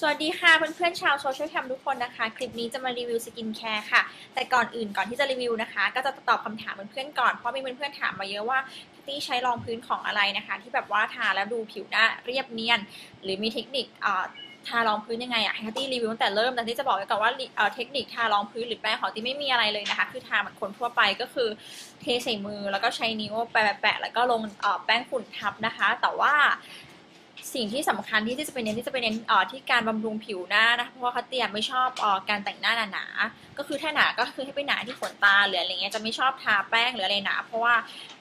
สวัสดีค่ะเพื่อนๆชาวโซเชียลแคมทุกคนนะคะ คลิปนี้จะมารีวิวสกินแคร์ค่ะ แต่ก่อนอื่นก่อนที่จะรีวิวนะคะ ก็จะตอบคำถามเพื่อนๆก่อนเพราะมีเพื่อนๆถามมาเยอะว่าตี้ใช้รองพื้นของอะไรนะคะ ที่แบบว่าทาแล้วดูผิวหน้าเรียบเนียน หรือมีเทคนิคทารองพื้นยังไงอะให้ตี้รีวิวตั้งแต่เริ่มแต่ที่จะบอกไว้ก่อนว่าเทคนิคทารองพื้นหรือแป้งของตี้ไม่มีอะไรเลยนะคะ คือทาเหมือนคนทั่วไปก็คือเทใส่มือแล้วก็ใช้นิ้วแปะๆแล้วก็ลงแป้งฝุ่นทับนะคะ แต่ว่า สิ่งที่สำคัญที่จะเป็นเน้นที่จะเป็นเน้นออที่การบำรุงผิวหน้านะเพราะว่าเขาเตียไม่ชอบออการแต่งหน้าหนาๆก็คือถ้าหนาก็คือให้ไปหนาที่ขนตาหรืออะไรเงี้ยจะไม่ชอบทาแป้งหรืออะไรหนา เพราะว่า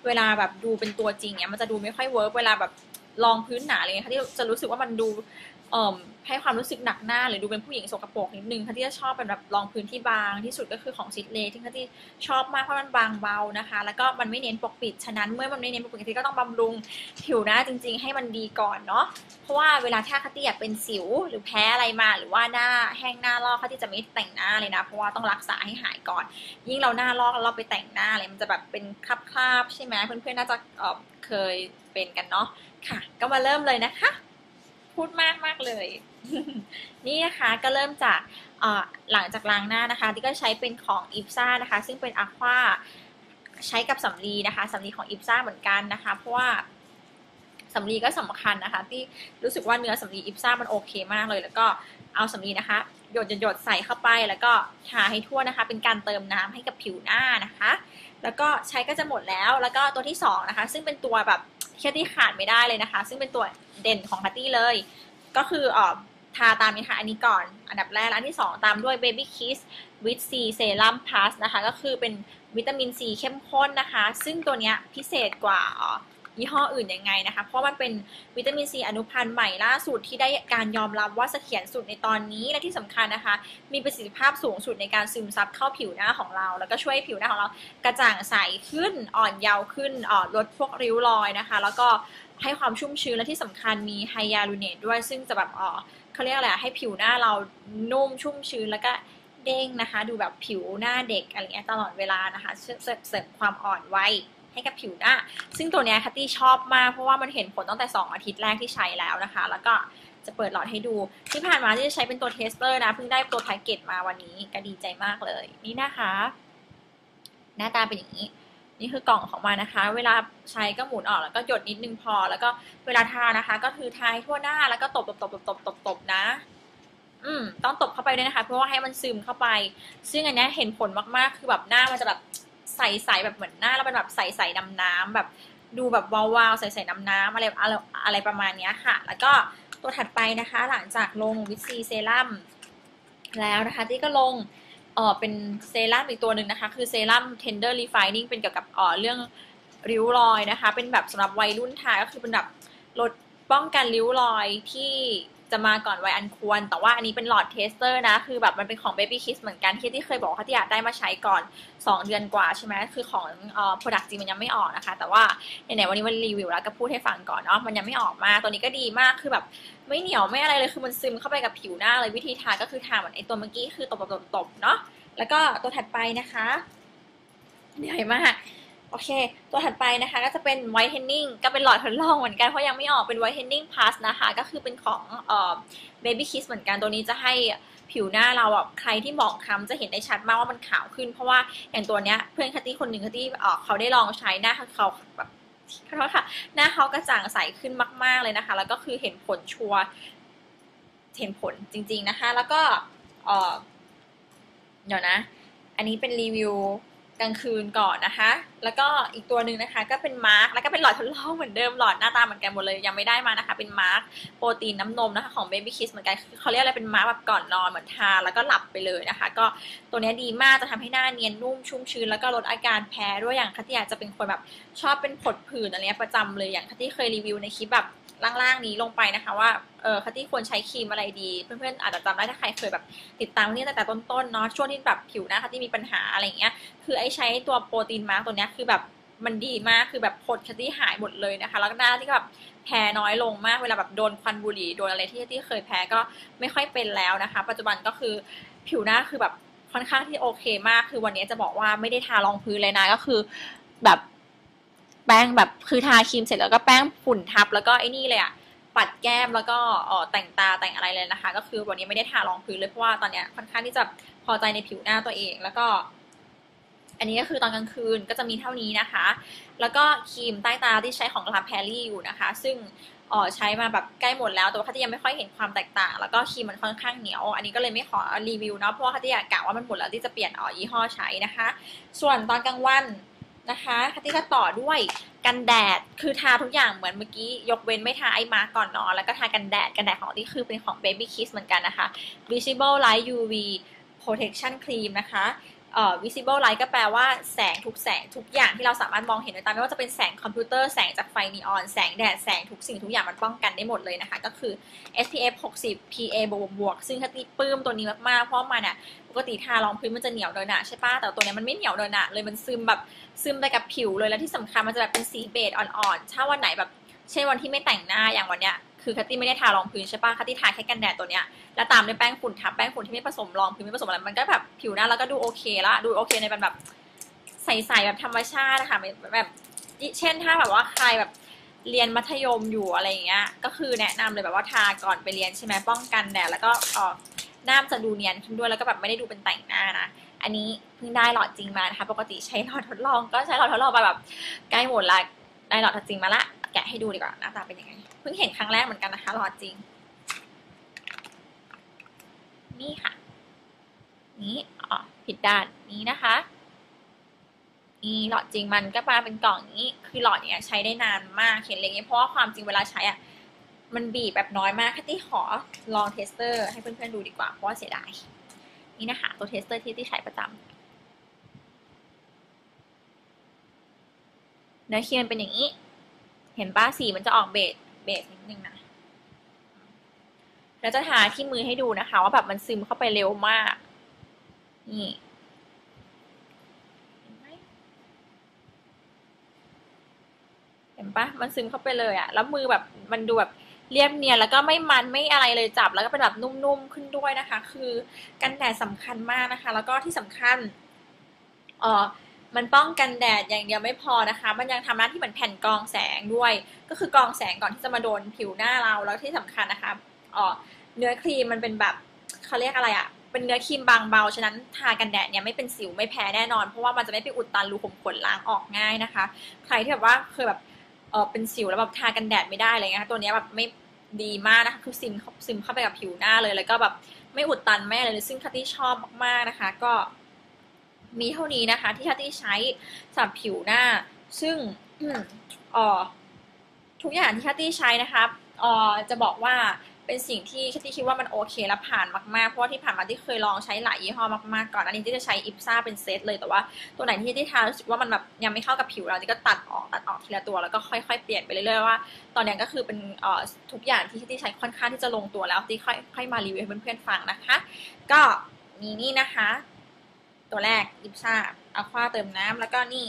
เวลาแบบดูเป็นตัวจริงเนี้ยมันจะดูไม่ค่อยเวิร์กเวลาแบบลองพื้นหนาอะไรเงี้ยที่จะรู้สึกว่ามันดู ให้ความรู้สึกหนักหน้าหรือดูเป็นผู้หญิงสกปรกนิดนึงค่ะที่จะชอบเป็นแบบรองพื้นที่บางที่สุดก็คือของซิดเลที่ค่ะที่ชอบมากเพราะมันบางเบานะคะ แล้วก็มันไม่เน้นปกปิดฉะนั้นเมื่อมันไม่เน้นปกปิดที่ก็ต้องบำรุงผิวหน้าจริง ๆ ให้มันดีก่อนเนาะเพราะว่าเวลาถ้าคัตี้อยากเป็นสิว หรือแพ้อะไรมา หรือว่าหน้าแห้งหน้าลอกคัตี้จะไม่แต่งหน้าเลยนะ เพราะว่าต้องรักษาให้หายก่อน ยิ่งเราหน้าลอกแล้วเราไปแต่งหน้าอะไรมันจะแบบเป็นคราบๆใช่ไหมเพื่อนๆน่าจะเคยเป็นกันเนาะค่ะ ก็มาเริ่มเลยนะคะ พูดมากมากเลย นี่นะคะก็เริ่มจากหลังจากล้างหน้านะคะที่ก็ใช้เป็นของอิฟซ่านะคะ ซึ่งเป็นอะควาใช้กับสำลีนะคะสำลีของอิฟซ่าเหมือนกันนะคะ เพราะว่าสำลีก็สำคัญนะคะ ที่รู้สึกว่าเนื้อสำลีอิฟซ่ามันโอเคมากเลย แล้วก็เอาสำลีนะคะหยดหยดใส่เข้าไปแล้วก็ทาให้ทั่วนะคะ เป็นการเติมน้ำให้กับผิวหน้านะคะแล้วก็ใช้ก็จะหมดแล้ว แล้วก็ตัวที่2นะคะ ซึ่งเป็นตัวแบบแค่ที่ขาดไม่ได้เลยนะคะ ซึ่งเป็นตัวเด่นของฮัตตี้เลย ก็คือออทาตามนี้ค่ะ อันนี้ก่อน อันดับแรกแล้วอันที่ 2 ตามด้วย Baby Kiss with C Serum Plus นะคะ ก็คือเป็นวิตามินซีเข้มข้นนะคะ ซึ่งตัวนี้พิเศษกว่า ยี่ห้ออื่นยังไงนะคะ เพราะมันเป็นวิตามินซีอนุพันธ์ใหม่ล่าสุดที่ได้การยอมรับว่าเสถียรสุดในตอนนี้และที่สำคัญนะคะ มีประสิทธิภาพสูงสุดในการซึมซับเข้าผิวหน้าของเรา แล้วก็ช่วยผิวหน้าของเรากระจ่างใสขึ้นอ่อนเยาว์ขึ้นลดพวกริ้วรอยนะคะ แล้วก็ให้ความชุ่มชื้นและที่สำคัญมีไฮยาลูเนตด้วยซึ่งจะแบบอ๋อเขาเรียกอะไรให้ผิวหน้าเรานุ่มชุ่มชื้นแล้วก็เด้งนะคะ ดูแบบผิวหน้าเด็กอะไรเงี้ยตลอดเวลานะคะเสริมความอ่อนไว ให้กับผิวหน้า ซึ่งตัวนี้คัตตี้ชอบมากเพราะว่ามันเห็นผลตั้งแต่ 2 อาทิตย์แรกที่ใช้แล้วนะคะ แล้วก็จะเปิดหลอดให้ดู ที่ผ่านมาที่จะใช้เป็นตัวเทสเตอร์นะ เพิ่งได้ตัวแพ็กเกจมาวันนี้ก็ดีใจมากเลย นี่นะคะ หน้าตาเป็นอย่างนี้ นี่คือกล่องของมันนะคะ เวลาใช้ก็หมุนออกแล้วก็หยดนิดนึงพอ แล้วก็เวลาทานะคะ ก็คือทาทั่วหน้าแล้วก็ตบตบตบตบตบตบตบนะอืมต้องตบเข้าไปด้วยนะคะ เพราะว่าให้มันซึมเข้าไป ซึ่งอันนี้เห็นผลมากๆ คือแบบหน้ามันจะแบบ ใสๆแบบเหมือนหน้าเราเป็นแบบใสๆดำน้ำแบบดูแบบวาวๆใสๆดำน้ำอะไรอะไรอะไรประมาณนี้ค่ะ แล้วก็ตัวถัดไปนะคะ หลังจากลงวิตซีเซรั่มแล้วนะคะที่ก็ลงเออเป็นเซรั่มอีกตัวหนึ่งนะคะ คือเซรั่ม tender refining เป็นเกี่ยวกับเออเรื่องริ้วรอยนะคะ เป็นแบบสำหรับวัยรุ่นทาก็คือเป็นแบบลดป้องกันริ้วรอยที่ จะมาก่อนวัยอันควร แต่ว่าอันนี้เป็นหลอดเทสเตอร์นะ คือแบบมันเป็นของ Baby Kiss เหมือนกันที่ที่เคยบอกว่าที่อยากได้มาใช้ก่อน 2 เดือนกว่าใช่ไหมคือของเอ่อ product จริงมันยังไม่ออกนะคะ แต่ว่าไหนๆวันนี้มันรีวิวแล้วก็พูดให้ฟังก่อนเนาะ มันยังไม่ออกมา ตัวนี้ก็ดีมาก คือแบบไม่เหนียวไม่อะไรเลย คือมันซึมเข้าไปกับผิวหน้าเลย วิธีทาก็คือทาเหมือนไอตัวเมื่อกี้ คือตบๆๆเนาะ แล้วก็ตัวถัดไปนะคะเหนื่อยมาก โอเค ตัวถัดไปนะคะก็จะเป็น whitening ก็เป็นหลอดทดลองเหมือนกัน เพราะยังไม่ออกเป็น whitening plus นะคะ ก็คือเป็นของเอ่อ baby kiss เหมือนกันตัวนี้จะให้ผิวหน้าเราอะใครที่หมองคล้ำจะเห็นได้ชัดมากว่ามันขาวขึ้น เพราะว่าอย่างตัวเนี้ยเพื่อนคัตตี้คนหนึ่งคัตตี้เขาได้ลองใช้หน้าเขาแบบขอโทษค่ะ หน้าเขากระจ่างใสขึ้นมาก ๆเลยนะคะ แล้วก็คือเห็นผลชัวเห็นผลจริง ๆนะคะ แล้วก็เดี๋ยวนะ อันนี้เป็นรีวิว กลางคืนก่อนนะคะ แล้วก็อีกตัวหนึ่งนะคะ ก็เป็นมาร์กแล้วก็เป็นหลอดทดลองเหมือนเดิมหลอดหน้าตาเหมือนกันหมดเลยยังไม่ได้มานะคะ เป็นมาร์กโปรตีนน้ำนมนะคะของ Baby Kiss เหมือนกันเขาเรียกอะไรเป็นมาร์กแบบก่อนนอนเหมือนทาแล้วก็หลับไปเลยนะคะ ก็ตัวนี้ดีมากจะทำให้หน้าเนียนนุ่มชุ่มชื้นแล้วก็ลดอาการแพ้ด้วยอย่างคัตตี้อาจจะเป็นคนแบบชอบเป็นผดผื่นอะไรประจำเลยอย่างคัตตี้เคยรีวิวในคลิปแบบ ล่างๆนี้ลงไปนะคะ ว่าเออคัตตี้ควรใช้ครีมอะไรดี เพื่อนๆอาจจะจำได้ถ้าใครเคยแบบติดตามนี่ตั้งแต่ต้นๆเนาะช่วงที่แบบผิวหน้าคัตตี้มีปัญหาอะไรเงี้ยคือไอ้ใช้ตัวโปรตีนมาร์กตัวเนี้ยคือแบบมันดีมากคือแบบผดคัตตี้หายหมดเลยนะคะ แล้วก็หน้าที่แบบแพ้น้อยลงมากเวลาแบบโดนควันบุหรี่โดนอะไรที่ที่เคยแพ้ก็ไม่ค่อยเป็นแล้วนะคะ ปัจจุบันก็คือผิวหน้าคือแบบค่อนข้างที่โอเคมาก คือวันนี้จะบอกว่าไม่ได้ทารองพื้นเลยนะก็คือ แบบ แป้งแบบคือทาครีมเสร็จแล้วก็แป้งฝุ่นทับ แล้วก็ไอ้นี่เลยอะปัดแก้มแล้วก็อ่อแต่งตาแต่งอะไรเลยนะคะ ก็คือวันนี้ไม่ได้ทารองพื้นเลยเพราะว่าตอนเนี้ยค่อนข้างที่จะพอใจในผิวหน้าตัวเองแล้วก็ อันนี้ก็คือตอนกลางคืนก็จะมีเท่านี้นะคะ แล้วก็ครีมใต้ตาที่ใช้ของลาแพรรี่อยู่นะคะ ซึ่งเออใช้มาแบบใกล้หมดแล้วแต่ว่าคัตยังไม่ค่อยเห็นความแตกต่าง แล้วก็ครีมมันค่อนข้างเหนียว อันนี้ก็เลยไม่ขอรีวิวเนาะเพราะว่าคัตอยากกะว่ามันหมดแล้วที่จะเปลี่ยนอ๋อยี่ห้อใช้นะคะ ส่วนตอนกลางวัน นะคะคัตตี้ก็ต่อด้วยกันแดด คือทาทุกอย่างเหมือนเมื่อกี้ ยกเว้นไม่ทาไอ้มาก่อนนอน แล้วก็ทากันแดด กันแดดของที่คือเป็นของ Baby Kiss เหมือนกันนะคะ Visible Light UV Protection Cream นะคะ visible light ก็แปลว่าแสงทุกแสงทุกอย่างที่เราสามารถมองเห็นด้วยตาไม่ว่าจะเป็นแสงคอมพิวเตอร์แสงจากไฟนีออนแสงแดดแสงทุกสิ่งทุกอย่างมันป้องกันได้หมดเลยนะคะ ก็คือ SPF 60 PA บวกบวกซึ่งถ้าตีปื้มตัวนี้มากๆ เพราะมันอะปกติทารองพื้นมันจะเหนียวเดินหนะใช่ปะแต่ตัวนี้มันไม่เหนียวเดินหนะเลยมันซึมแบบซึมไปกับผิวเลยแล้วที่สำคัญมันจะแบบเป็นสีเบจอ่อนๆถ้าวันไหนแบบเช่นวันที่ไม่แต่งหน้าอย่างวันเนี้ย คือคัตตี้ไม่ได้ทารองพื้นใช่ปะคัตตี้ทาแค่กันแดดตัวเนี้ยแล้วตามด้วยแป้งฝุ่นทับแป้งฝุ่นที่ไม่ผสมรองพื้นไม่ผสมอะไรมันก็แบบผิวหน้าแล้วก็ดูโอเคละดูโอเคในแบบใสๆแบบธรรมชาตินะคะแบบเช่นถ้าแบบว่าใครแบบเรียนมัธยมอยู่อะไรอย่างเงี้ย ก็คือแนะนำเลยแบบว่าทาก่อนไปเรียนใช่ไหมป้องกันแดดแล้วก็ออหน้าจะดูเนียนขึ้นด้วยแล้วก็แบบไม่ได้ดูเป็นแต่งหน้านะ อันนี้เพิ่งได้หลอดจริงมานะคะ ปกติใช้หลอดทดลอง ก็ใช้หลอดทดลองไปแบบใกล้หมดละได้หลอดจริงมาละ แกะให้ดูดีกว่าหน้าตาเป็นยังไง เพิ่งเห็นครั้งแรกเหมือนกันนะคะหลอดจริง นี่ค่ะ นี้อ๋อผิดด้านนี้นะคะนี่หลอดจริงมันก็มาเป็นกล่องนี้ คือหลอดเนี้ยใช้ได้นานมากเห็นเลยเพราะว่าความจริงเวลาใช้อะมันบีบแบบน้อยมากคัตตี้ขอลองเทสเตอร์ ให้เพื่อนๆดูดีกว่าเพราะว่าเสียดายนี่นะคะตัวเทสเตอร์ที่ที่ใช้ประจำเนื้อเครีมเป็นอย่างนี้ เห็นป้าสีมันจะออกเบสเบสนิดนึงนะแล้วจะทาที่มือให้ดูนะคะ ว่าแบบมันซึมเข้าไปเร็วมาก นี่เห็นปะมันซึมเข้าไปเลยอะแล้วมือแบบมันดูแบบเรียบเนียนแล้วก็ไม่มันไม่อะไรเลยจับ แล้วก็เป็นแบบนุ่มๆขึ้นด้วยนะคะ คือกันแดดสำคัญมากนะคะ แล้วก็ที่สำคัญเออ มันป้องกันแดดอย่างเดียวไม่พอนะคะ มันยังทำหน้าที่เหมือนแผ่นกรองแสงด้วย ก็คือกรองแสงก่อนที่จะมาโดนผิวหน้าเรา แล้วที่สำคัญนะคะอ๋อเนื้อครีมมันเป็นแบบเขาเรียกอะไรอะเป็นเนื้อครีมบางเบา ฉะนั้นทากันแดดเนี่ยไม่เป็นสิวไม่แพ้แน่นอน เพราะว่ามันจะไม่ไปอุดตันรูขุมขนล้างออกง่ายนะคะ ใครที่แบบว่าเคยแบบเออเป็นสิวแล้วแบบทากันแดดไม่ได้อะไรเงี้ยตัวนี้แบบไม่ดีมากนะคะคือซึมซึมเข้าไปกับผิวหน้าเลย แล้วก็แบบไม่อุดตันแม่เลยซึ่งคัตตี้ชอบมากๆนะคะ ก็ มีเท่านี้นะคะ ที่คัตตี้ใช้สำหรับผิวหน้า ซึ่งออทุกอย่างที่คัตตี้ใช้นะคะออจะบอกว่าเป็นสิ่งที่ที่คิดว่ามันโอเคและผ่านมากๆ เพราะว่าที่ผ่านมาที่เคยลองใช้หลายยี่ห้อมากๆก่อนอันนี้ที่จะใช้อิปซ่าเป็นเซตเลยแต่ว่าตัวไหนที่ที่ทารู้สึกว่ามันแบบยังไม่เข้ากับผิวเราที่ก็ตัดออกตัดออกทีละตัวแล้วก็ค่อยๆเปลี่ยนไปเรื่อยๆว่าตอนนี้ก็คือเป็นทุกอย่างที่ที่ใช้ค่อนข้างที่จะลงตัวแล้วที่ค่อยค่อยมารีวิวให้เพื่อนๆฟังนะคะ ก็มีนี่นะคะ ตัวแรกอิปซ่าอะควาเติมน้ำแล้วก็นี่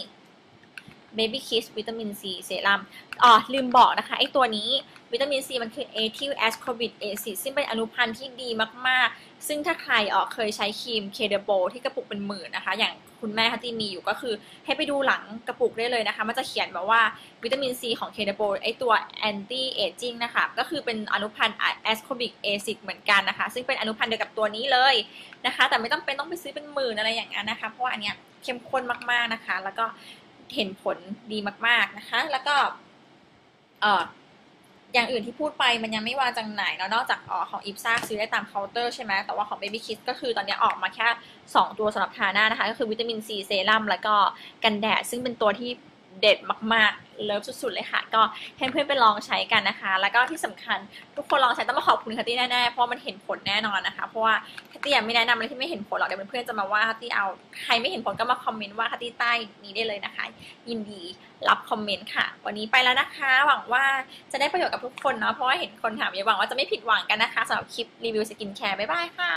Baby Kiss วิตามินซีเซรั่มอ๋อลืมบอกนะคะไอตัวนี้ วิตามินซีมันคือ a t i l ascorbic acid ซึ่งเป็นอนุพันธ์ที่ดีมากๆ ซึ่งถ้าใครออกเคยใช้ครีมเคเดโบที่กระปุกเป็นหมื่นนะคะ อย่างคุณแม่ฮัตตี้มีอยู่ก็คือให้ไปดูหลังกระปุกได้เลยนะคะ มันจะเขียนมาว่าวิตามินซีของเคเดโบไอตัว anti aging นะคะ ก็คือเป็นอนุพันธ์ ascorbic acid เหมือนกันนะคะ ซึ่งเป็นอนุพันธ์เดียวกับตัวนี้เลยนะคะ แต่ไม่ต้องเป็นต้องไปซื้อเป็นหมื่นอะไรอย่างนั้นนะคะ เพราะว่าอันเนี้ยเข้มข้นมากๆนะคะ แล้วก็เห็นผลดีมากๆนะคะ แล้วก็เออ อย่างอื่นที่พูดไปมันยังไม่วางจังไหนเนาะนอกจากออของอิฟซ่าซื้อได้ตามเคาน์เตอร์ใช่ไหมแต่ว่าของเบบี้คิดก็คือตอนนี้ออกมาแค่ 2 ตัวสำหรับทาหน้านะคะ ก็คือวิตามินซีเซรั่มแล้วก็กันแดด ซึ่งเป็นตัวที่เด็ดมากๆ เลิฟสุดๆ เลยค่ะ ก็ให้เพื่อนๆไปลองใช้กันนะคะ แล้วก็ที่สำคัญทุกคนลองใช้ต้องมาขอบคุณคัตตี้แน่ๆ เพราะมันเห็นผลแน่นอนนะคะ เพราะว่า ตี้ไม่แนะนำอะไรที่ไม่เห็นผลหรอกเดี๋ยวเพื่อนๆจะมาว่าคัตตี้เอา ใครไม่เห็นผลก็มาคอมเมนต์ว่าคัตตี้ใต้นี้ได้เลยนะคะ ยินดีรับคอมเมนต์ค่ะ วันนี้ไปแล้วนะคะ หวังว่าจะได้ประโยชน์กับทุกคนเนาะเพราะว่าเห็นคนถามเยอะหวังว่าจะไม่ผิดหวังกันนะคะสำหรับคลิปรีวิวสกินแคร์บ๊ายบายค่ะ